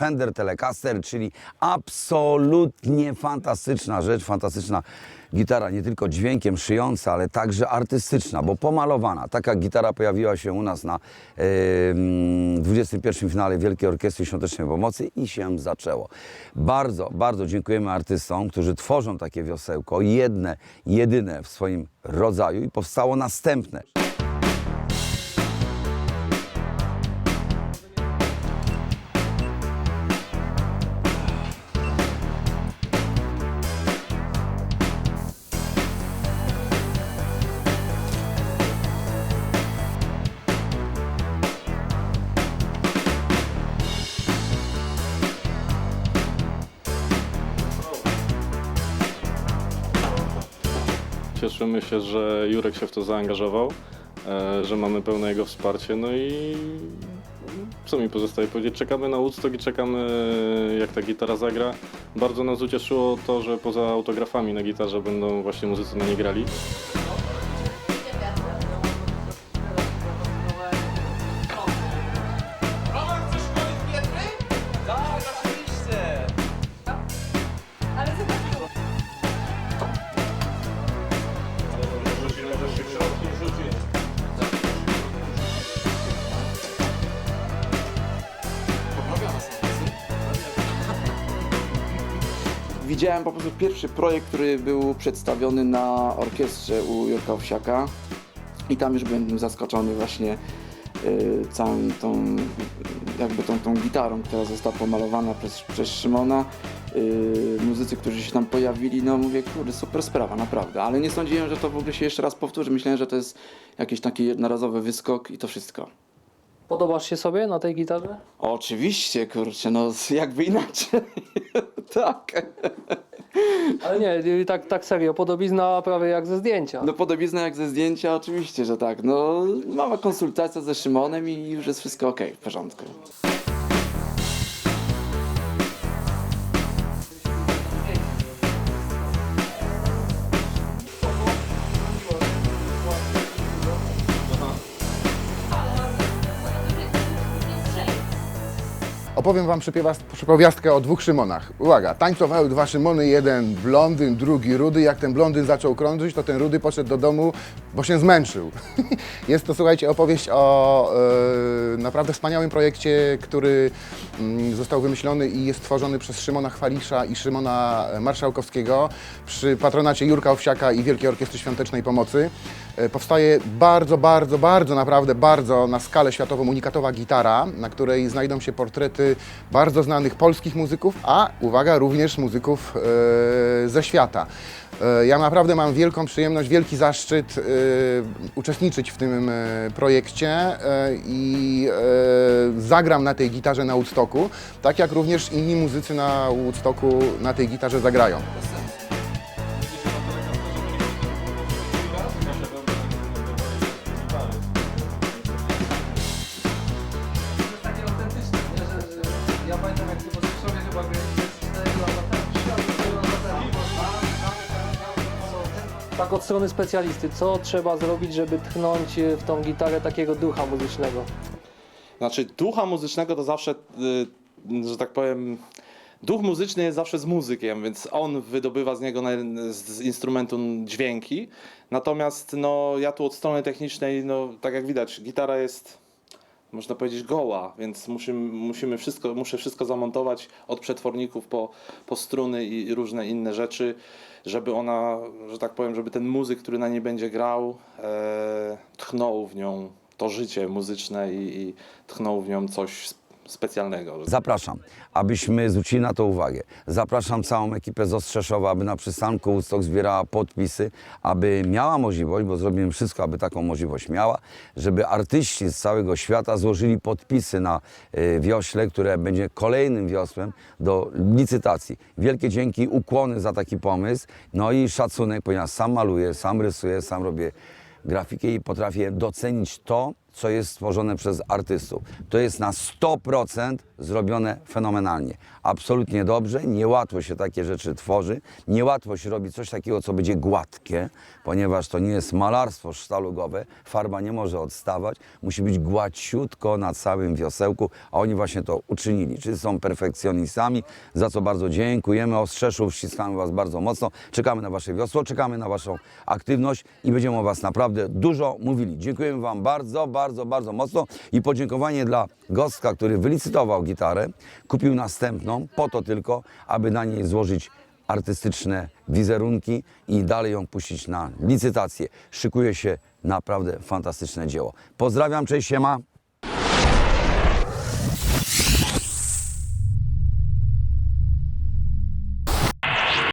Fender Telecaster, czyli absolutnie fantastyczna rzecz, fantastyczna gitara, nie tylko dźwiękiem szyjąca, ale także artystyczna, bo pomalowana. Taka gitara pojawiła się u nas na mm, 21. finale Wielkiej Orkiestry Świątecznej Pomocy i się zaczęło. Bardzo, bardzo dziękujemy artystom, którzy tworzą takie wiosełko, jedne, jedyne w swoim rodzaju i powstało następne. Cieszymy się, że Jurek się w to zaangażował, e, że mamy pełne jego wsparcie. No i co mi pozostaje powiedzieć? Czekamy na Woodstock i czekamy, jak ta gitara zagra. Bardzo nas ucieszyło to, że poza autografami na gitarze będą właśnie muzycy na nie grali. Widziałem po prostu pierwszy projekt, który był przedstawiony na orkiestrze u Jurka Owsiaka i tam już byłem zaskoczony właśnie y, całą tą, jakby tą, tą gitarą, która została pomalowana przez, przez Szymona. Y, muzycy, którzy się tam pojawili, no mówię, kurde, super sprawa, naprawdę. Ale nie sądziłem, że to w ogóle się jeszcze raz powtórzy. Myślałem, że to jest jakiś taki jednorazowy wyskok i to wszystko. Podobasz się sobie na tej gitarze? Oczywiście, kurczę, no jakby inaczej. tak. Ale nie, tak, tak serio, podobizna prawie jak ze zdjęcia. No podobizna jak ze zdjęcia, oczywiście, że tak. No mała konsultacja ze Szymonem i już jest wszystko ok, w porządku. Opowiem wam przypowiastkę o dwóch Szymonach. Uwaga, tańcowały dwa Szymony, jeden blondyn, drugi rudy. Jak ten blondyn zaczął krążyć, to ten rudy poszedł do domu, bo się zmęczył. Jest to, słuchajcie, opowieść o e, naprawdę wspaniałym projekcie, który mm, został wymyślony i jest tworzony przez Szymona Chwalisza i Szymona Marszałkowskiego przy patronacie Jurka Owsiaka i Wielkiej Orkiestry Świątecznej Pomocy. E, Powstaje bardzo, bardzo, bardzo, naprawdę bardzo na skalę światową unikatowa gitara, na której znajdą się portrety bardzo znanych polskich muzyków, a uwaga, również muzyków e, ze świata. E, Ja naprawdę mam wielką przyjemność, wielki zaszczyt e, uczestniczyć w tym projekcie i zagram na tej gitarze na Woodstocku, tak jak również inni muzycy na Woodstocku na tej gitarze zagrają. Chyba graliście 4 lata temu, 3 albo 4 lata temu. Tak od strony specjalisty, co trzeba zrobić, żeby tchnąć y, w tą gitarę takiego ducha muzycznego? Znaczy, ducha muzycznego to zawsze, y, że tak powiem, duch muzyczny jest zawsze z muzykiem, więc on wydobywa z niego, z instrumentu dźwięki. Natomiast no, ja tu od strony technicznej, no, tak jak widać, gitara jest, można powiedzieć, goła, więc musimy, musimy wszystko, muszę wszystko zamontować od przetworników po, po struny i różne inne rzeczy, żeby ona, że tak powiem, żeby ten muzyk, który na niej będzie grał, e, tchnął w nią to życie muzyczne i, i tchnął w nią coś specjalnego. Zapraszam, abyśmy zwrócili na to uwagę. Zapraszam całą ekipę z Ostrzeszowa, aby na przystanku Woodstock zbierała podpisy, aby miała możliwość, bo zrobimy wszystko, aby taką możliwość miała, żeby artyści z całego świata złożyli podpisy na y, wiośle, które będzie kolejnym wiosłem do licytacji. Wielkie dzięki, ukłony za taki pomysł, no i szacunek, ponieważ sam maluję, sam rysuję, sam robię grafikę i potrafię docenić to, co jest stworzone przez artystów. To jest na 100% zrobione fenomenalnie. Absolutnie dobrze, niełatwo się takie rzeczy tworzy, niełatwo się robi coś takiego, co będzie gładkie, ponieważ to nie jest malarstwo sztalugowe, farba nie może odstawać, musi być gładciutko na całym wiosełku, a oni właśnie to uczynili. Czy są perfekcjonistami, za co bardzo dziękujemy. Ostrzeszów, ściskamy Was bardzo mocno, czekamy na Wasze wiosło, czekamy na Waszą aktywność i będziemy o Was naprawdę dużo mówili. Dziękujemy Wam bardzo, bardzo, bardzo mocno i podziękowanie dla Gostka, który wylicytował gitarę, kupił następną po to tylko, aby na niej złożyć artystyczne wizerunki i dalej ją puścić na licytację. Szykuje się naprawdę fantastyczne dzieło. Pozdrawiam, cześć, siema.